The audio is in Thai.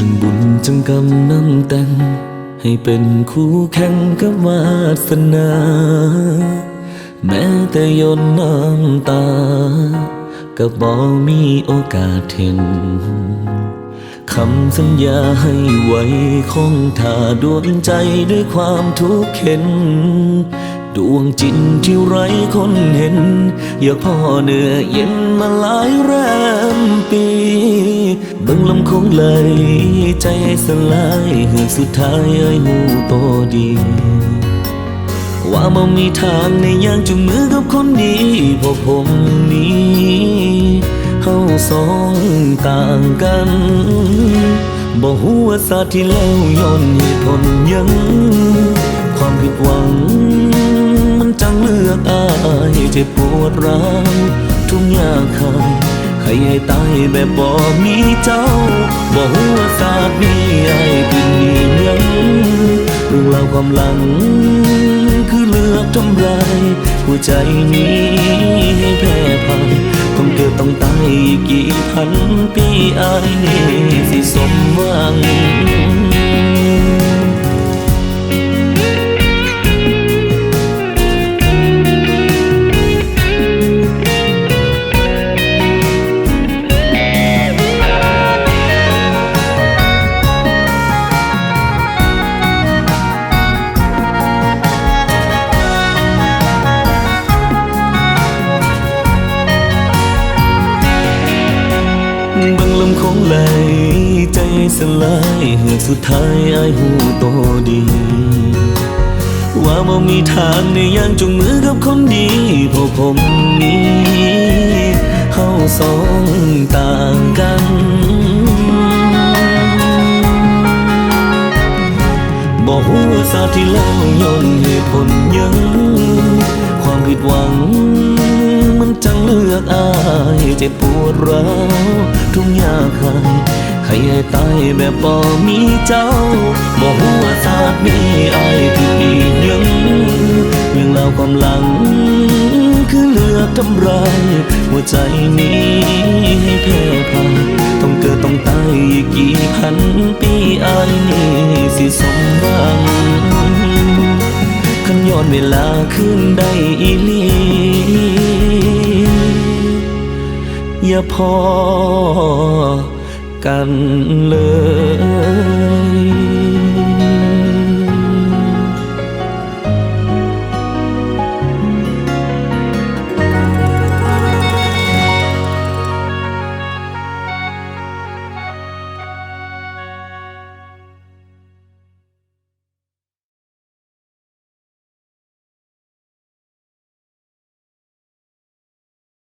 จังบุญจังกรรมนำแต่ง ให้เป็นคู่แข่งกับวาสนา แม้แต่ยนน้ำตา ก็บ่มีโอกาสเห็นคำสัญญาให้ไว้คงท่าดวงใจด้วยความทุกข์เข็น ดวงจิตที่ไร้คนเห็น อยากพ่อเหนือเย็นมาหลายแรม บิ่งลำคงไหลใจให้สลายเหือสุดท้ายไอ้หูโตดี ว่าบ่มีทางในย่างจุงมือกับคนดีพราะผมนี้เฮาสองต่างกันบ่ฮู้ว่าสาที่แล้วย้อนเหตุผลยัง ความผิดหวัง มันจังเลือกอายเจ็บปวดร้าวทุกอย่างคา ให้ให้ตายแบบบ่มีเจ้าบ่ฮู้ว่าสาดนี้อายเป็นหยังเรื่องราวความหลัง คือเลือกทำลายหัวใจนี้ให้แพ้พ่ายต้องเกิดต้องตายอีกกี่พันปีอายนี่สิสมหวัง คงไหลใจสลายเหือกสุดท้ายไอายหูโตดี ว่าบ่มีทางในย่างจุงมือกับคนดีเพราะผมนี้เฮาสองต่างกันบอกฮู้ว่าสาที่แล้วย้อนเหตุผลยัง ความผิดหวัง จังเลือกอายเจ็บปวดร้าวทุกอยางหายให้ให้ตายแบบบ่มีเจ้าบอกฮู้ว่าสาดนี้อายผิดอีกยังเรื่องราวความหลัง คือเลือกทำร้ายหัวใจนี้ให้แพ้พ่ายต้องเกิดต้องตายอีกกี่พันปีอายนี่สิสมหวังขันย้อนเวลาขึ้นได้อีลี อย่าพอกันเลย